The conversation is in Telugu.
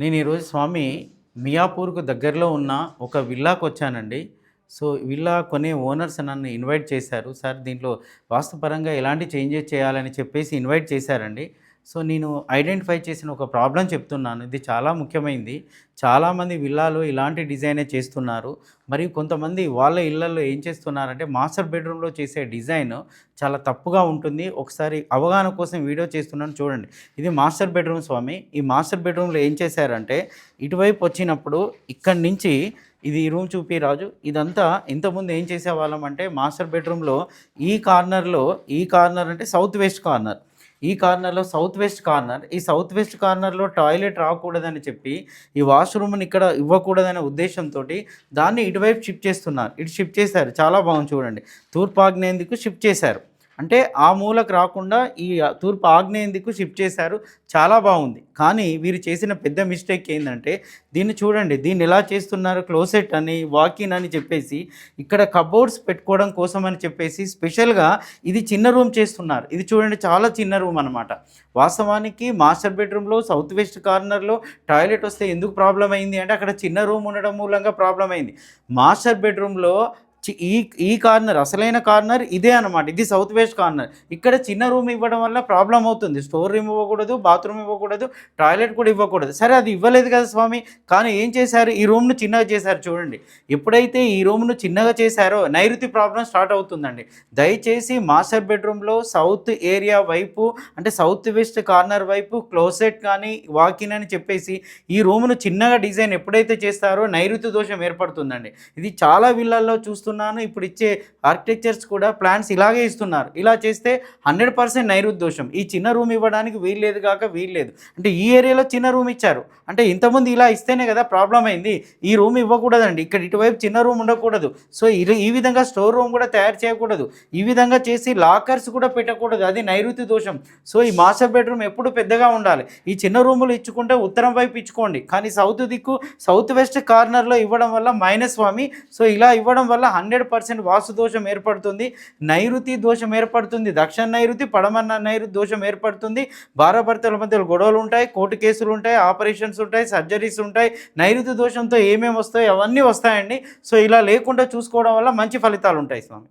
నేను ఈరోజు స్వామి మియాపూర్కు దగ్గరలో ఉన్న ఒక విల్లాకు వచ్చానండి. సో విల్లా కొనే ఓనర్స్ నన్ను ఇన్వైట్ చేశారు. సార్ దీంట్లో వాస్తుపరంగా ఎలాంటి చేంజెస్ చేయాలని చెప్పేసి ఇన్వైట్ చేశారండి. సో నేను ఐడెంటిఫై చేసిన ఒక ప్రాబ్లం చెప్తున్నాను. ఇది చాలా ముఖ్యమైనది చాలామంది విల్లాలు ఇలాంటి డిజైనే చేస్తున్నారు. మరియు కొంతమంది వాళ్ళ ఇళ్ళలో ఏం చేస్తున్నారంటే మాస్టర్ బెడ్రూమ్లో చేసే డిజైన్ చాలా తప్పుగా ఉంటుంది. ఒకసారి అవగాహన కోసం వీడియో చేస్తున్నాను చూడండి. ఇది మాస్టర్ బెడ్రూమ్ స్వామి. ఈ మాస్టర్ బెడ్రూమ్లో ఏం చేశారంటే ఇటువైపు వచ్చినప్పుడు ఇక్కడి నుంచి ఇది రూమ్ చూపి రాజు ఇదంతా ఇంతకుముందు ఏం చేసేవాళ్ళం అంటే మాస్టర్ బెడ్రూమ్లో ఈ కార్నర్లో ఈ కార్నర్ అంటే సౌత్ వెస్ట్ కార్నర్. ఈ కార్నర్లో సౌత్ వెస్ట్ కార్నర్. ఈ సౌత్ వెస్ట్ కార్నర్లో టాయిలెట్ రాకూడదని చెప్పి ఈ వాష్రూమ్ని ఇక్కడ ఇవ్వకూడదనే ఉద్దేశంతో దాన్ని ఇటువైపు షిఫ్ట్ చేస్తున్నారు. ఇటు షిఫ్ట్ చేశారు. చాలా బాగుంది చూడండి. తూర్పాగ్నేందుకు షిఫ్ట్ చేశారు. అంటే ఆ మూలకు రాకుండా ఈ తూర్పు ఆగ్నేయందుకు షిఫ్ట్ చేశారు. చాలా బాగుంది. కానీ వీరు చేసిన పెద్ద మిస్టేక్ ఏంటంటే దీన్ని చూడండి దీన్ని ఎలా చేస్తున్నారు క్లోసెట్ అని వాకిన్ అని చెప్పేసి ఇక్కడ కబోర్డ్స్ పెట్టుకోవడం కోసం అని చెప్పేసి స్పెషల్గా ఇది చిన్న రూమ్ చేస్తున్నారు. ఇది చూడండి చాలా చిన్న రూమ్ అనమాట వాస్తవానికి మాస్టర్ బెడ్రూమ్లో సౌత్ వెస్ట్ కార్నర్లో టాయిలెట్ వస్తే ఎందుకు ప్రాబ్లం అయింది అంటే అక్కడ చిన్న రూమ్ ఉండడం మూలంగా ప్రాబ్లం అయింది. మాస్టర్ బెడ్రూమ్లో ఈ ఈ కార్నర్ అసలైన కార్నర్ ఇదే అనమాట ఇది సౌత్ వెస్ట్ కార్నర్. ఇక్కడ చిన్న రూమ్ ఇవ్వడం వల్ల ప్రాబ్లం అవుతుంది. స్టోర్ రూమ్ ఇవ్వకూడదు బాత్రూమ్ ఇవ్వకూడదు టాయిలెట్ కూడా ఇవ్వకూడదు. సరే అది ఇవ్వలేదు కదా స్వామి. కానీ ఏం చేశారు? ఈ రూమ్ను చిన్నగా చేశారు చూడండి. ఎప్పుడైతే ఈ రూమ్ను చిన్నగా చేశారో నైరుతి ప్రాబ్లం స్టార్ట్ అవుతుందండి. దయచేసి మాస్టర్ బెడ్రూమ్లో సౌత్ ఏరియా వైపు అంటే సౌత్ వెస్ట్ కార్నర్ వైపు క్లోసెట్ కానీ వాకిన్ అని చెప్పేసి ఈ రూమ్ను చిన్నగా డిజైన్ ఎప్పుడైతే చేస్తారో నైరుతి దోషం ఏర్పడుతుందండి. ఇది చాలా విల్లాల్లో ఇస్తున్నాను. ఇప్పుడు ఇచ్చే ఆర్కిటెక్చర్స్ కూడా ప్లాన్స్ ఇలాగే ఇస్తున్నారు. ఇలా చేస్తే హండ్రెడ్ పర్సెంట్ నైరుతి దోషం ఈ చిన్న రూమ్ ఇవ్వడానికి వీల్లేదు కాక వీల్లేదు అంటే ఈ ఏరియాలో చిన్న రూమ్ ఇచ్చారు. అంటే ఇంతకుముందు ఇలా ఇస్తేనే కదా ప్రాబ్లం అయింది. ఈ రూమ్ ఇవ్వకూడదండి. ఇక్కడ ఇటువైపు చిన్న రూమ్ ఉండకూడదు. సో ఈ విధంగా స్టోర్ రూమ్ కూడా తయారు చేయకూడదు. ఈ విధంగా చేసి లాకర్స్ కూడా పెట్టకూడదు. అది నైరుతి దోషం. సో ఈ మాస్టర్ బెడ్రూమ్ ఎప్పుడు పెద్దగా ఉండాలి. ఈ చిన్న రూములు ఇచ్చుకుంటే ఉత్తరం వైపు ఇచ్చుకోండి. కానీ సౌత్ దిక్కు సౌత్ వెస్ట్ కార్నర్లో ఇవ్వడం వల్ల మైనస్ స్వామి. సో ఇలా ఇవ్వడం వల్ల హండ్రెడ్ పర్సెంట్ వాస్తు దోషం ఏర్పడుతుంది నైరుతి దోషం ఏర్పడుతుంది దక్షిణ నైరుతి పడమన్న నైరుతి దోషం ఏర్పడుతుంది. భార్యాభర్తల మధ్యలో గొడవలు ఉంటాయి కోర్టు కేసులు ఉంటాయి ఆపరేషన్స్ ఉంటాయి సర్జరీస్ ఉంటాయి నైరుతి దోషంతో ఏమేమి వస్తాయి అవన్నీ వస్తాయండి. సో ఇలా లేకుండా చూసుకోవడం వల్ల మంచి ఫలితాలు ఉంటాయి స్వామి.